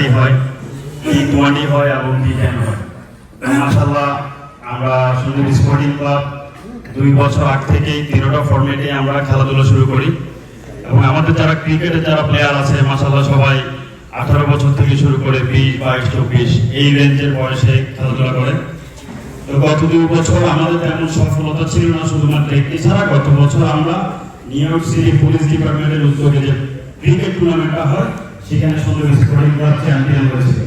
Thirty হয় twenty হয় এবং হয়? মাসাল্লাহ আমরা সুন্দর স্পোর্টিং ক্লাব দুই বছর আগ আমরা খেলাধুলা শুরু করি। এবং আমাদের যারা ক্রিকেটের যারা প্লেয়ার আছে মাসাল্লাহ সবাই আঠারো বছর থেকে শুরু করে বিশ, বাইশ, চব্বিশ, এই রেঞ্জের বয়সে খেলাধুলা করে। তো গত দুই বছর আমাদের তেমন সফলতা ছিল না, শুধুমাত্র একটি। ছাড়া গত বছর আমরা নিউ ইয়র্ক সিটি পুলিশ ডিপার্টমেন্টের উদ্যোগে যে ক্রিকেট টুর্নামেন্টটা হয় সেখানে সুন্দর স্পোর্টিং ক্লাব চ্যাম্পিয়ন হয়েছিল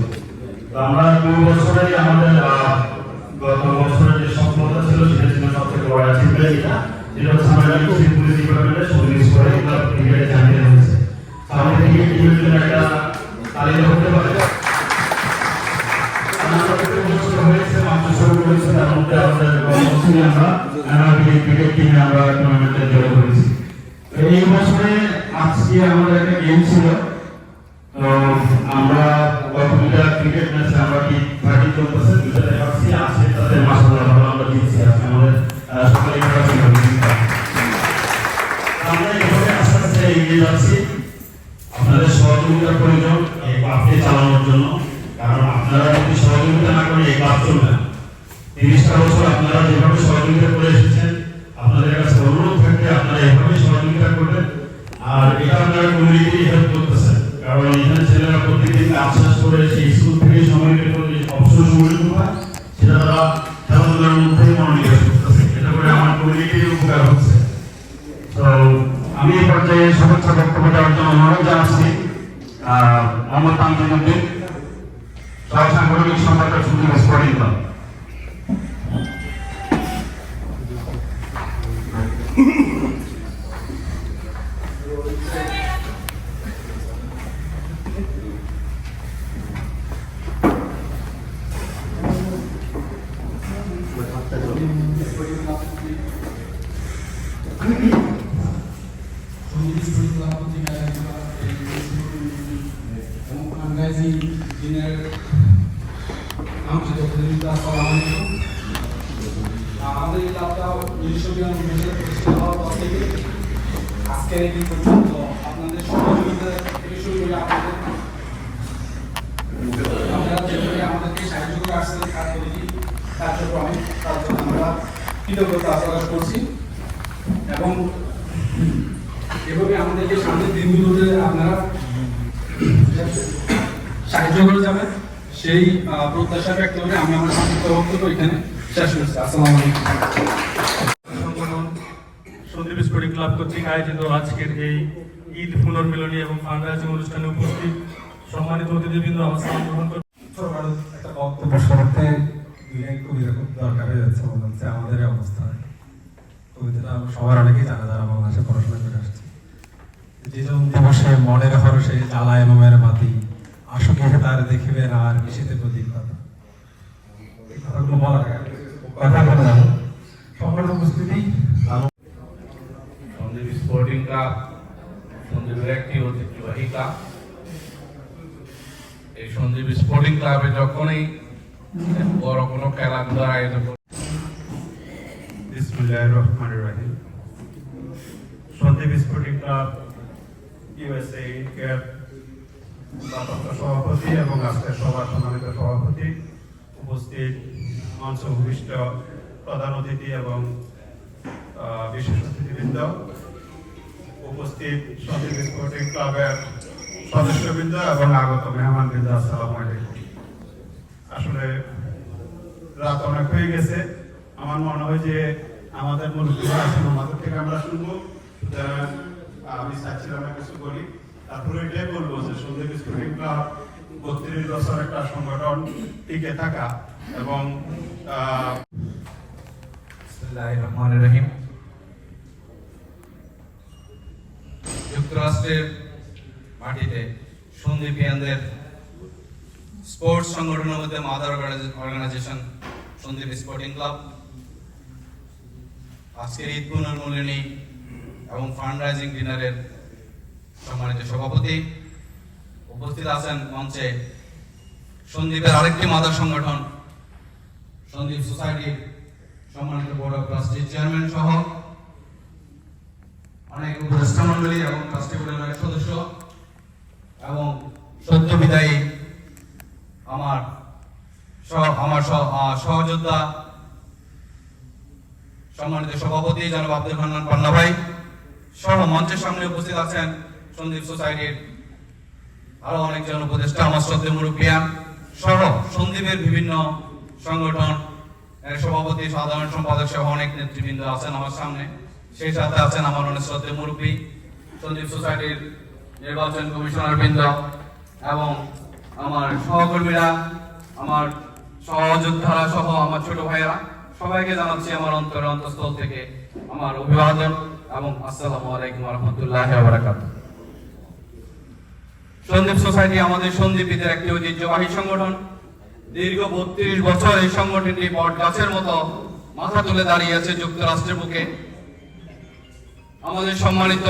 তো আমরা দুই বছরে আমাদের গত বছরের যে সফলতা ছিল, সেটা ছিল সবথেকে বড় অ্যাচিভমেন্ট এটা যেটা হচ্ছে আমরা পুলিশ ডিপার্টমেন্টের সুন্দর স্পোর্টিং ক্লাব ক্রিকেটে চ্যাম্পিয়ন হয়েছে তো আমাদের ক্রিকেট টিমের জন্য একটা তালিকা হতে পারে। এই বছরে আজকে আমাদের একটা গেম ছিল আমরা গত দুটা ক্রিকেট ম্যাচে আমি এই পর্যায়ে শুভেচ্ছা বক্তব্য দেওয়ার জন্য অনুরোধ জানাচ্ছি মোহাম্মদ তামজিদুদ্দিন সহ সাংগঠনিক সম্পাদক সুন্দর স্পোর্টিং আমাদের এই ক্লাবটা উনিশশো থেকে আজকে এই পর্যন্ত আপনাদের সহযোগিতা যেভাবে আমাদেরকে সাহায্য করে আসছেন কার্যক্রমী কার্যক্রমে তার জন্য আমরা কৃতজ্ঞতা করছি এবং এভাবে আমাদেরকে সামনের দিনগুলোতে আপনারা সাহায্য করে যাবেন। সেই আহ, প্রত্যাশা ব্যক্ত করে আমি আমার সংক্ষিপ্ত বক্তব্য এখানে শেষ করছি আসসালামু আলাইকুম। সন্দীপ স্পোর্টিং ক্লাব কর্তৃক আয়োজিত আজকের এই ঈদ পুনর্মিলনী এবং ফান্ডরাইজিং অনুষ্ঠানে উপস্থিত সম্মানিত অতিথিবৃন্দ অবস্থান গ্রহণ করে একটা বক্তব্য শুরুতে কবিতা খুব দরকার হয়ে যাচ্ছে মনে হচ্ছে আমাদের কবিতাটা সবার অনেকেই জানে যারা বাংলাদেশে পড়াশোনা করে আসছে। দিবসে মনের হরসে জ্বালায় মোমের বাতি আসুকে তার দেখিবেন আর মিশিতে প্রদীপ কথা কথাগুলো বলার কথা বলে যাব সংগঠন উপস্থিতি সন্দীপ স্পোর্টিং ক্লাব সন্দীপের একটি ঐতিহ্যবাহী ক্লাব এই সন্দীপ স্পোর্টিং ক্লাবে যখনই বড় কোনো খেলাধুলার আয়োজন সন্দীপ স্পোর্টিং ক্লাব ইউএসএ সভাপতি এবং আজকের সভার সম্মানিত সভাপতি উপস্থিত মঞ্চ ভূমিষ্ঠ প্রধান অতিথি এবং বিশেষ অতিথিবৃন্দ, উপস্থিত সন্দীপ স্পোর্টিং ক্লাবের সদস্যবৃন্দ এবং আগত মেহমানবৃন্দ, আসসালামু আলাইকুম। আসলে রাত অনেক হয়ে গেছে। আমার মনে হয় যে আমাদের আছেন আমাদের থেকে আমরা শুনব। আমি চাচ্ছিলাম কিছু বলি। তারপরে এটাই বলব যে সন্দীপ স্পোর্টিং ক্লাব বত্রিশ বছর একটা সংগঠন টিকে থাকা এবং রহিম। যুক্তরাষ্ট্রের মাটিতে সন্দীপিয়ানদের স্পোর্টস সংগঠনের মধ্যে mother organization Sandip sporting club, আজকের ঈদ পুনর্মূলনী এবং ফান্ড রাইজিং ডিনারের সম্মানিত সভাপতি উপস্থিত আছেন মঞ্চে সন্দীপের আরেকটি মাদার সংগঠন সন্দীপ সোসাইটির সম্মানিত বোর্ড অফ ট্রাস্টি চেয়ারম্যান সহ অনেক উপদেষ্টা মন্ডলী এবং ট্রাস্টি বোর্ডের অনেক সদস্য এবং সদ্য বিদায়ী আমার আহ, সহযোদ্ধা সম্মানিত সভাপতি জনাব আব্দুল হান্নান পান্না ভাই সহ মঞ্চের সামনে উপস্থিত আছেন সন্দীপ সোসাইটির আরও অনেকজন উপদেষ্টা, আমার শ্রদ্ধেয় মুরব্বিয়ান সহ সন্দীপের বিভিন্ন সংগঠন, এর সভাপতি, সাধারণ সম্পাদক সহ অনেক নেতৃবৃন্দ আছেন আমার সামনে। সেই সাথে আছেন আমার অনেক শ্রদ্ধেয় মুরব্বী, সন্দীপ সোসাইটির নির্বাচন কমিশনার বৃন্দ এবং আমার সহকর্মীরা, আমার সহযোদ্ধারা সহ আমার ছোট ভাইয়েরা। সবাইকে জানাচ্ছি আমার অন্তর অন্তঃস্থল থেকে আমার অভিবাদন এবং আসসালামু আলাইকুম রহমতুল্লাহ বারাকাতুহ। সন্দীপ সোসাইটি আমাদের সন্দীপীদের একটি ঐতিহ্যবাহী সংগঠন। দীর্ঘ বত্রিশ বছর এই সংগঠনটি বট গাছের মতো মাথা তুলে দাঁড়িয়ে আছে যুক্তরাষ্ট্রের বুকে। আমাদের সম্মানিত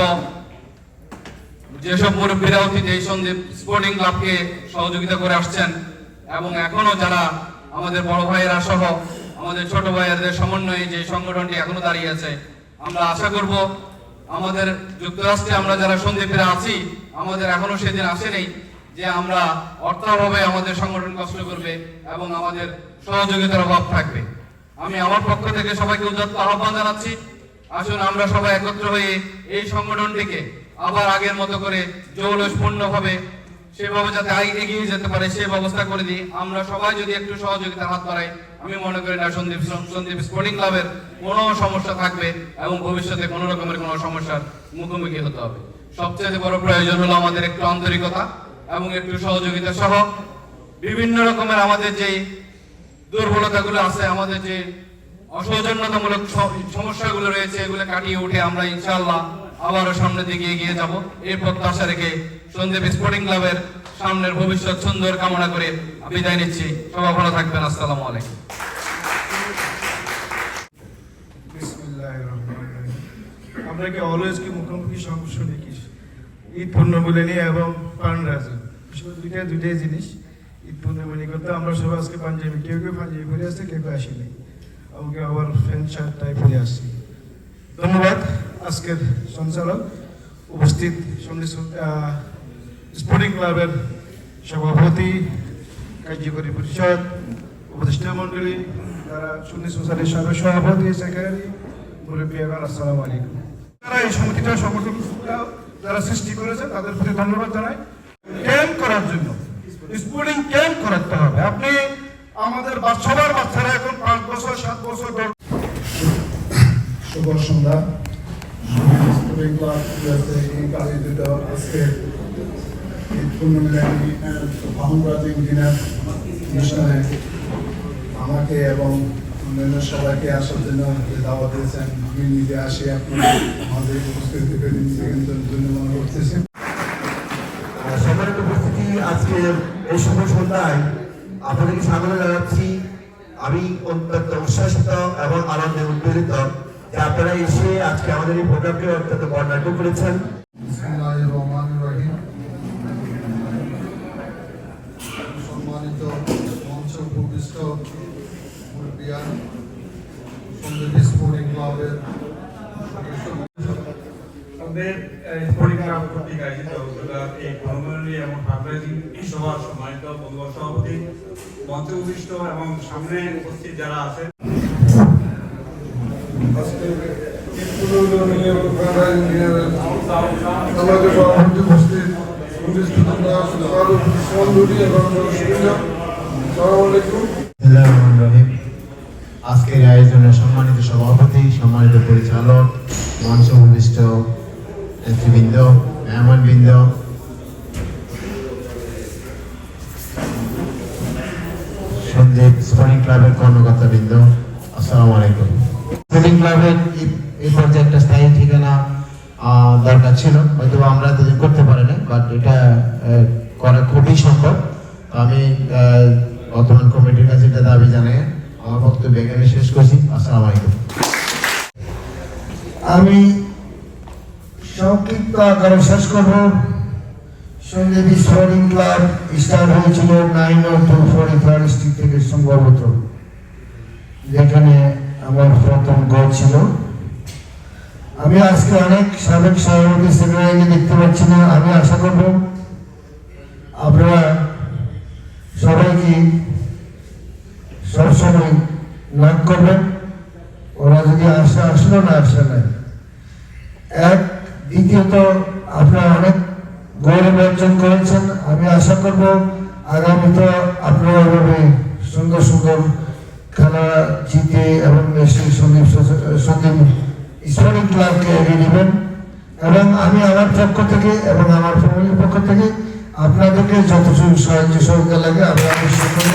যেসব মুরব্বীরা অতীতে এই সন্দীপ স্পোর্টিং ক্লাবকে সহযোগিতা করে আসছেন এবং এখনও যারা আমাদের বড় ভাইয়েরা সহ আমাদের ছোট ভাইয়েদের সমন্বয়ে যে সংগঠনটি এখনও দাঁড়িয়ে আছে, আমরা আশা করব আমাদের যুক্তরাষ্ট্রে আমরা যারা সন্দীপেরা আছি আমাদের এখনও সেদিন আসেনি যে আমরা অর্থাভাবে আমাদের সংগঠন কষ্ট করবে এবং আমাদের সহযোগিতার অভাব থাকবে। আমি আমার পক্ষ থেকে সবাইকে উদ্যত্ত আহ্বান জানাচ্ছি। আসুন আমরা সবাই একত্র হয়ে এই সংগঠনটিকে আবার আগের মতো করে জৌলসপূর্ণ ভাবে সেভাবে যাতে এগিয়ে যেতে পারে সে ব্যবস্থা করে দিই। আমরা সবাই যদি একটু সহযোগিতার হাত বাড়াই, আমি মনে করি না সন্দীপ সন্দীপ স্পোর্টিং ক্লাবের কোনো সমস্যা থাকবে এবং ভবিষ্যতে কোনো রকমের কোনো সমস্যার মুখোমুখি হতে হবে। সবচেয়ে বড় প্রয়োজন হলো আমাদের একটু আন্তরিকতা এবং একটু সহযোগিতা সহ বিভিন্ন রকমের আমাদের যেই দুর্বলতাগুলো আছে, আমাদের যে অসৌজন্যতামূলক সমস্যাগুলো রয়েছে, এগুলো কাটিয়ে উঠে আমরা ইনশাআল্লাহ আবারও সামনের দিকে এগিয়ে যাব। এই প্রত্যাশা রেখে সন্দীপ স্পোর্টিং ক্লাবের সামনের ভবিষ্যৎ সুন্দর কামনা করে বিদায় নিচ্ছি। সবাই ভালো থাকবেন, আসসালামু আলাইকুম। আমরা কি অলওয়েজ কি মুখোমুখি সমস্যা দেখি ঈদ পূর্ণমিলনী এবং ফান্ডরাইজিং দুইটা দুইটাই জিনিস। ঈদ পূর্ণমিলনী করতে আমরা সবাই আজকে পাঞ্জাবি। কেউ কেউ পাঞ্জাবি পরে আসছে, কেউ কেউ আসেনি। কেউ আবার ফ্যান শার্ট, টাই পরে আসছি। ধন্যবাদ আজকের সঞ্চালক। উপস্থিত সঙ্গে স্পোর্টিং ক্লাবের সভাপতি, কার্যকরী পরিষদ, উপদেষ্টা মন্ডলী যারা সুন্নি সোসাইটির সদস্য সভাপতি, সেক্রেটারি মুরব্বীগণ আসসালামু আলাইকুম। যারা এই সমিতিটা সংগঠন যারা সৃষ্টি করেছে, তাদের প্রতি ধন্যবাদ জানাই। ক্যাম্প করার জন্য। স্পোর্টিং ক্যাম্প করাতে হবে। আপনি আমাদের সবার বাচ্চারা এখন পাঁচ বছর, সাত বছর শুভ সন্ধ্যা। স্কুলিং আমাকে এবং অন্যান্য সবাইকে আসার জন্য যে দাওয়াত দিয়েছেন। আমি নিজে আসি আপনার আমাদের উপস্থিতি করে নিজে কিন্তু ধন্য মনে করতেছি আহ, উপস্থিতি আজকে এই শুভ সন্ধ্যায় আপনাদেরকে স্বাগত জানাচ্ছি। আমি অত্যন্ত উচ্ছ্বাসিত এবং আনন্দে উদ্বেলিত যে আপনারা এসে আজকে আমাদের এই প্রোগ্রামকে অত্যন্ত বর্ণাঢ্য করেছেন বিসমিল্লাহির রহমানির রহিম সম্মানিত মঞ্চ উপবিষ্ট মুরব্বিয়ান সন্দীপ স্পোর্টিং ক্লাবের আমাদের স্পোর্টিং ক্লাব কর্তৃক আয়োজিত এই ভ্রমণী এবং ফান্ডরাইজিং সভার সম্মানিত বন্ধু সভাপতি মঞ্চে উপবিষ্ট এবং সামনে উপস্থিত যারা আছেন। আমাদের সভাপতি উপস্থিত উপস্থিত মন্ডলী এবং সুবিধা আলাইকুম। আজকের আয়োজনের সম্মানিত সভাপতি, সম্মানিত পরিচালক মঞ্চ উপবিষ্ট নেতৃবৃন্দ, মেহমানবৃন্দ। সন্দীপ স্পোর্টিং ক্লাবের কর্মকর্তাবৃন্দ, আসসালামু আলাইকুম। স্পোর্টিং ক্লাবের এই- পর্যায়ে একটা স্থায়ী ঠিকানা দরকার ছিল। হয়তো আমরা এতদিন করতে পারি না বাট এটা করা খুবই সম্ভব। আমি বর্তমান কমিটির কাছে এটা দাবি জানাই বক্তব্য এখানে শেষ করছি। আমি সংক্ষিপ্ত আকারে শেষ করব। ক্লাব স্টার্ট হয়েছিল নাইন ও টু স্ট্রিট থেকে সম্ভবত। যেখানে আমার প্রথম গড় ছিল। আমি আজকে অনেক সাবেক সভাপতি সেক্রেটারিকে দেখতে পাচ্ছি না। আমি আশা করব আপনারা সবাইকে সবসময় নাক করবেন। ওরা যদি আসে আসলো না আসে নাই এক, দ্বিতীয়ত, আপনারা অনেক গৌরব অর্জন করেছেন। আমি আশা করব আগামীতে আপনারা এভাবে সুন্দর সুন্দর খেলা জিতে এবং দেশের সন্দীপ সন্দীপ স্পোর্টিং ক্লাবকে এগিয়ে নেবেন। এবং আমি আমার পক্ষ থেকে এবং আমার ফ্যামিলির পক্ষ থেকে আপনাদেরকে যতটুকু সাহায্য সহযোগিতা লাগে আমি অবশ্যই করব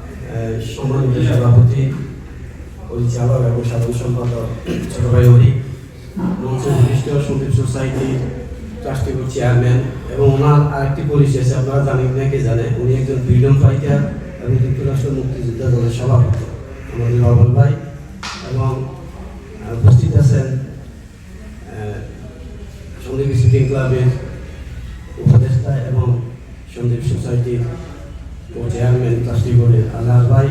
সম্মানিত সভাপতি পরিচালক এবং সাধারণ সম্পাদক ছোট ভাই হরি বিশিষ্ট সন্দীপ সোসাইটির ট্রাস্টি বোর্ড চেয়ারম্যান এবং ওনার আরেকটি পরিচয় আছে, আপনারা জানেন নাকি জানে, উনি একজন ফ্রিডম ফাইটার এবং যুক্তরাষ্ট্র মুক্তিযোদ্ধা দলের সভাপতি, আমাদের নর্মাল ভাই। এবং উপস্থিত আছেন সন্দীপ স্টুডেন্ট ক্লাবের উপদেষ্টা এবং সন্দীপ সোসাইটির ও চেয়ারম্যান বোর্ডের আল্লাহ ভাই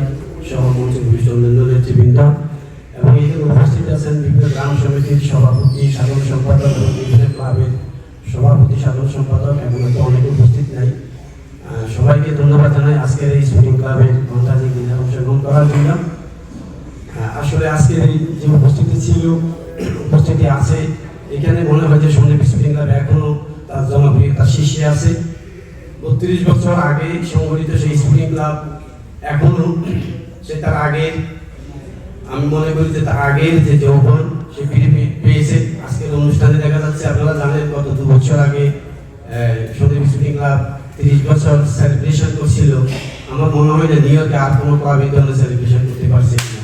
সহ মঞ্চ ভূষণ অন্যান্য নেতৃবৃন্দ এবং এখানে উপস্থিত আছেন বিভিন্ন গ্রাম সমিতির সভাপতি, সাধারণ সম্পাদক এবং বিভিন্ন ক্লাবের সভাপতি, সাধারণ সম্পাদক এবং হয়তো অনেকে উপস্থিত নাই। সবাইকে ধন্যবাদ জানাই আজকের এই স্পোর্টিং ক্লাবের ঘন্টাজি দিনে অংশগ্রহণ করার জন্য। আসলে আজকের এই যে উপস্থিতি ছিল, উপস্থিতি আছে, এখানে মনে হয় যে সন্দীপ স্পোর্টিং ক্লাব এখনও তার জনপ্রিয়তা শীর্ষে আছে। বত্রিশ বছর আগে সংগঠিত সেই স্পোর্টিং ক্লাব এখনও সে তার আগের, আমি মনে করি যে তার আগের যে যৌবন, সে ফিরে পেয়েছে। আজকের অনুষ্ঠানে দেখা যাচ্ছে আপনারা জানেন গত দু বছর আগে সন্দীপ স্পোর্টিং ক্লাব তিরিশ বছর সেলিব্রেশন করছিল। আমার মনে হয় যে ইয়র্কে আর কোনো ক্লাব এই ধরনের সেলিব্রেশন করতে পারছে না।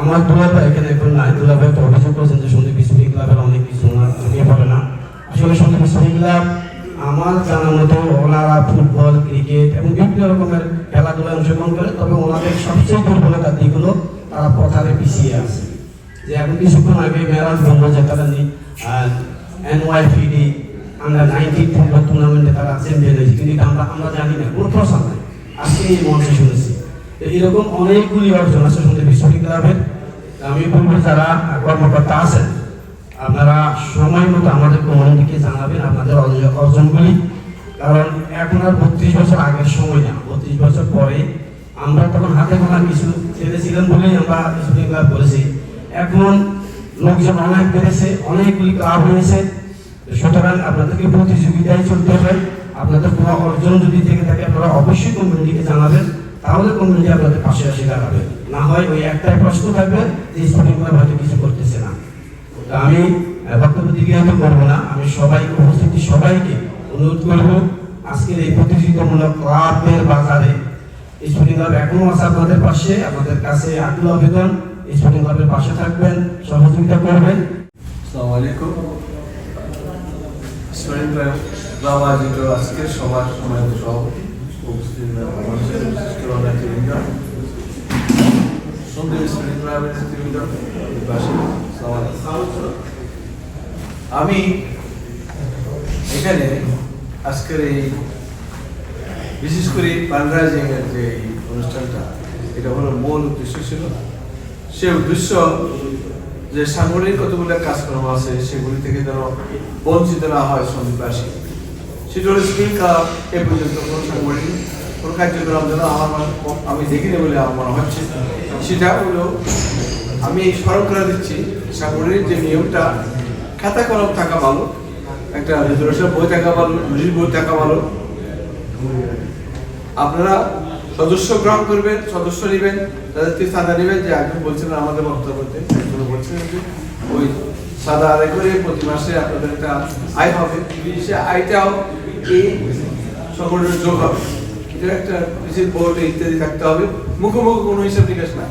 আমার দুলাভাই এখানে এখন নাই। দুলাভাই একটা অভিযোগ করেছেন যে সন্দীপ স্পোর্টিং ক্লাবের অনেক কিছু চোখে পড়ে না। আসলে সন্দীপ স্পোর্টিং ক্লাব আমার জানা মতো ওনারা ফুটবল, ক্রিকেট এবং বিভিন্ন রকমের খেলাধুলায় অংশগ্রহণ করে, তবে ওনাদের সবচেয়ে দুর্বলতার দিক হলো তারা পথারে পিছিয়ে আছে। যে এখন কিছুক্ষণ আগে মেরাজ বন্ধ যেটা এনওয়াইপিডি আন্ডার নাইনটিন ফুটবল টুর্নামেন্টে তারা চ্যাম্পিয়ন হয়েছে। কিন্তু আমরা আমরা জানি না, কোনো প্রশ্ন নাই। আজকে এই মঞ্চে শুনেছি। তো এরকম অনেকগুলি অর্জন আছে বিশ্বটি ক্লাবের আমি বলব যারা কর্মকর্তা আছেন, আপনারা সময় মতো আমাদের কমিউনিটিকে জানাবেন, আপনাদের অর্জ- অর্জনগুলি। কারণ এখন আর বত্রিশ বছর আগের সময় না, বত্রিশ বছর পরে আমরা তখন হাতে গোনা কিছু ছেলে ছিলেন বলেই আমরা ক্লাব করেছি এখন লোকজন অনেক বেড়েছে, অনেকগুলি ক্লাব হয়েছে। সুতরাং আপনাদেরকে প্রতিযোগিতায় চলতে হবে। আপনাদের কোনো অর্জন যদি থেকে থাকে, আপনারা অবশ্যই কমিউনিটিকে জানাবেন। তাহলে কমিউনিটি আপনাদের পাশে এসে দাঁড়াবে না হয় ওই একটাই প্রশ্ন থাকবে যে স্পোর্টিং হয়তো কিছু করতেছে না। আমি বক্তব্য দীর্ঘায়িত করব না। আমি সবাই, উপস্থিতি সবাইকে অনুরোধ করব আজকের এই প্রতিযোগিতামূলক ক্লাবের বাজারে। স্পোর্টিং ক্লাব এখনও আছে আপনাদের পাশে। আপনাদের কাছে আকুল আবেদন। স্পোর্টিং ক্লাবের পাশে থাকবেন, সহযোগিতা করবেন। আসসালামু আলাইকুম। স্টুডেন্ট ক্লাব আজকের সবার সম্মানিত সভাপতি, উপস্থিত নেতৃবৃন্দ স্টুডেন্ট ক্লাবের নেতৃবৃন্দ। আমি এখানে আজকের এই বিশেষ করে ফান্ডরাইজিং এর যে অনুষ্ঠানটা, এটা হলো মূল উদ্দেশ্য ছিল সে উদ্দেশ্য যে সাংগঠনিক কতগুলো কাজকর্ম আছে, সেগুলি থেকে যেন বঞ্চিত না হয় সন্দীপবাসী সেটা হলো স্কিল ক্লাব এ পর্যন্ত কোনো সাংগঠনিক কোনো কার্যক্রম যেন আমার আমি দেখিনি বলে আমার মনে হচ্ছে। সেটা হলো, আমি স্মরণ করে দিচ্ছি, সাগরের যে নিয়মটা খাতা কলম থাকা ভালো, একটা রেজুলেশন বই থাকা ভালো রুজির বই থাকা ভালো। আপনারা সদস্য গ্রহণ করবেন, সদস্য নেবেন, তাদের থেকে সাদা নেবেন, যে একজন বলছিলেন আমাদের বক্তব্যতে বলছিলেন যে ওই সাদা আদায় করে প্রতি মাসে আপনাদের একটা আয় হবে। সে আয়টাও এই সংগঠনের যোগ হবে। এটা একটা বিশেষ ইত্যাদি থাকতে হবে। মুখোমুখি কোনো হিসাব নিকাশ না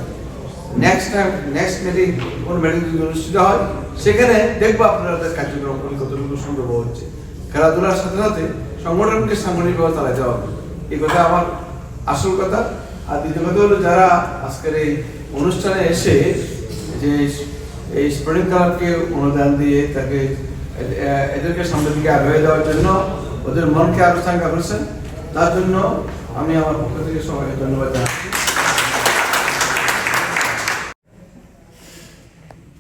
নেক্সট টাইম নেক্সট মিটিং কোন মিটিং যদি অনুষ্ঠিত হয়, সেখানে দেখব আপনাদের কার্যক্রম কতটুকু সুন্দর হচ্ছে। খেলাধুলার সাথে সাথে সংগঠনকে সাংগঠনিকভাবে চালাতে হবে। এই কথা আমার আসল কথা। আর দ্বিতীয় কথা হলো, যারা আজকের এই অনুষ্ঠানে এসে যে এই স্পোর্টিং ক্লাবকে অনুদান দিয়ে তাকে এদেরকে সামনের দিকে আগে দেওয়ার জন্য ওদের মনকে আরও চাঙ্গা করেছেন তার জন্য আমি আমার পক্ষ থেকে সবাইকে ধন্যবাদ জানাচ্ছি।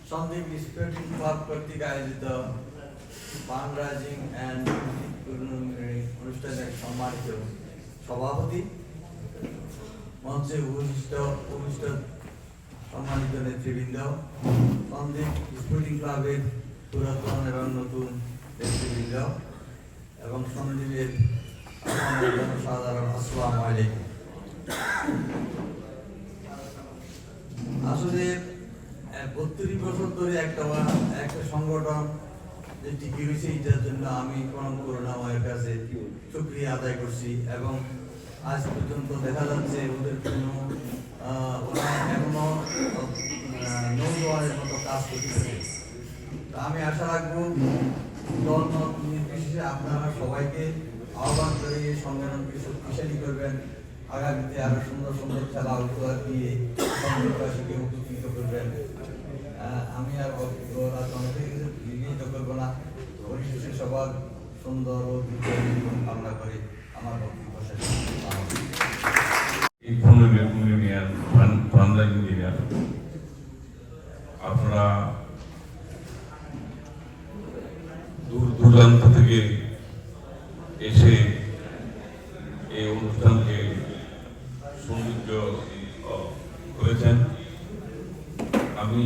সন্দীপ স্পোর্টিং ক্লাব কর্তৃক আয়োজিত ফান্ড রাইজিং অ্যান্ড অনুষ্ঠানের সম্মানিত সভাপতি, মঞ্চে উপবিষ্ট উপবিষ্ট সম্মানিত নেতৃবৃন্দ, সন্দীপ স্পোর্টিং ক্লাবের পুরাতন এবং নতুন নেতৃবৃন্দ এবং সন্দীপের আসলে বত্রিশ বছর ধরে একটা একটা সংগঠন যে টিকি হয়েছে এটার জন্য আমি পরম করুণাময়ের কাছে, শুক্রিয়া আদায় করছি এবং আজ পর্যন্ত দেখা যাচ্ছে ওদের কোনো ওরা এখনও নৌজোয়ানের মতো কাজ করতেছে। আমি আশা রাখব, দল নির্বিশেষে আপনারা সবাইকে আহ্বান করে সংগঠনকে শক্তিশালী করবেন। আগামীতে আরও সুন্দর সুন্দর খেলা উপহার দিয়ে সংগঠনবাসীকে উপকৃত করবেন। আমি আর রাজনীতি করব না। পরিশেষে সবার সুন্দর ও জীবন কামনা করে আমার বক্তব্য শেষ আপনারা দূর দূরান্ত থেকে এসে এই অনুষ্ঠানকে সৌন্দর্য আহ, করেছেন আমি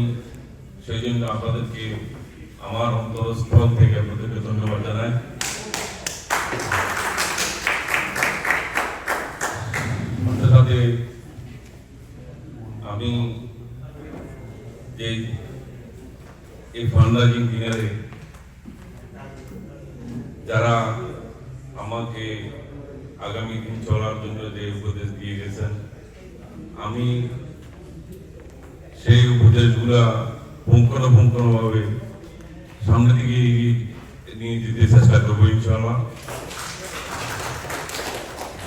সেই জন্য আপনাদেরকে আমার অন্তরস্থল থেকে আপনাদেরকে ধন্যবাদ জানাই। সাথে আমি যে এই ফান্ডাইজিং ডিনারে যারা আমাকে আগামী দিন চলার জন্য যে উপদেশ দিয়ে গেছেন, আমি সেই উপদেশগুলা পুঙ্খানুপুঙ্খানুভাবে সামনের দিকে নিয়ে যেতে চেষ্টা করব, ইনশাআল্লাহ।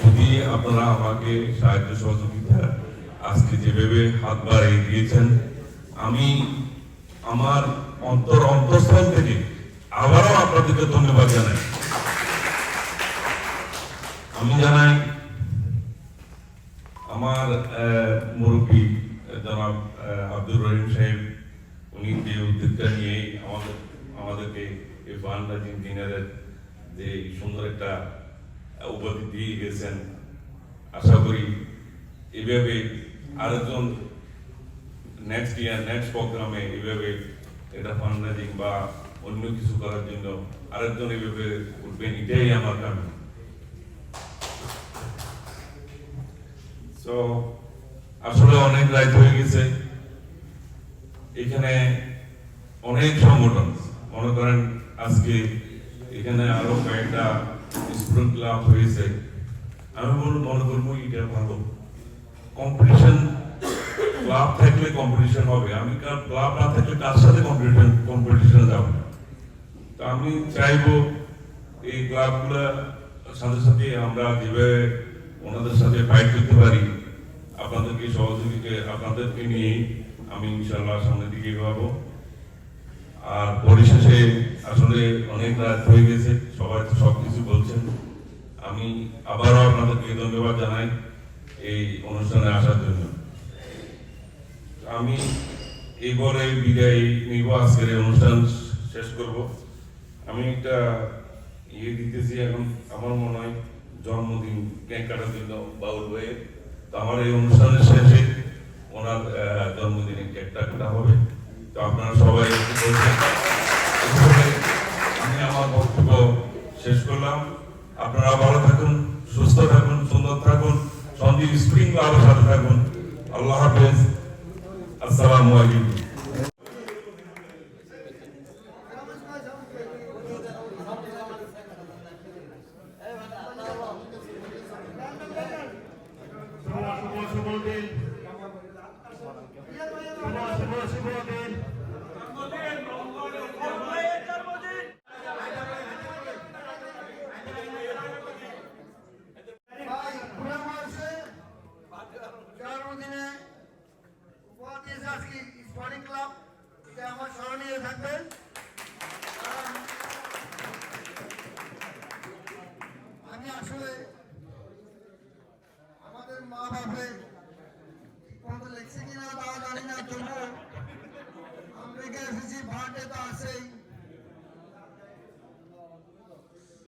যদি আপনারা আমাকে সাহায্য সহযোগিতা আজকে যেভাবে হাত বাড়িয়ে দিয়েছেন, আমি আমার অন্তর অন্তঃস্থল থেকে আবারও আপনাদেরকে ধন্যবাদ জানাই। আমি জানাই, আমার মুরব্বী জনাব আব্দুর রহিম সাহেব উনি যে উদ্যোগটা নিয়ে আমাদের, আমাদেরকে এই ফান্ড রাইজিং ডিনারের যে সুন্দর একটা উপাধি দিয়ে গেছেন। আশা করি এভাবে আরেকজন নেক্সট ইয়ার নেক্সট প্রোগ্রামে এভাবে এটা ফান্ড রাইজিং বা অন্য কিছু করার জন্য আরেকজন এভাবে উঠবেন, এটাই আমার কামি তো আসলে অনেক রাইট হয়ে গেছে। এখানে অনেক সংগঠন মনে করেন আজকে এখানে আরও কয়েকটা স্টুডেন্ট ক্লাব হয়েছে। আমি বলব, মনে করব এটা ভালো। কম্পিটিশন ক্লাব থাকলে কম্পিটিশন হবে। আমি ক্লাব না থাকলে কার সাথে কম্পিটিশন কম্পিটিশন যাব? তো আমি চাইব এই ক্লাবগুলা সাথে সাথে আমরা যেভাবে ওনাদের সাথে ফাইট করতে পারি, আপনাদেরকে সহযোগিতা আপনাদেরকে নিয়ে আমি ইনশাল্লাহ সামনের দিকে এগোবো। আর পরিশেষে আসলে অনেক রাত হয়ে গেছে, সবাই তো সবকিছু বলছেন। আমি আবারও আপনাদেরকে ধন্যবাদ জানাই এই অনুষ্ঠানে আসার জন্য। আমি এই বলে বিদায় নিব, আজকের অনুষ্ঠান শেষ করব। আমি একটা ইয়ে দিতেছি এখন, আমার মনে হয় জন্মদিন কেক কাটার জন্য বাউল ভাইয়ের তো আমার এই অনুষ্ঠানের শেষে ওনার জন্মদিনে কেকটা কাটা হবে। তো আপনারা সবাই আমি আমার বক্তব্য শেষ করলাম। আপনারা ভালো থাকুন, সুস্থ থাকুন, সুন্দর থাকুন, সঞ্জীব স্প্রিং ক্লাবের সাথে থাকুন। আল্লাহ হাফেজ। আসসালামু আলাইকুম। শুভ শুভ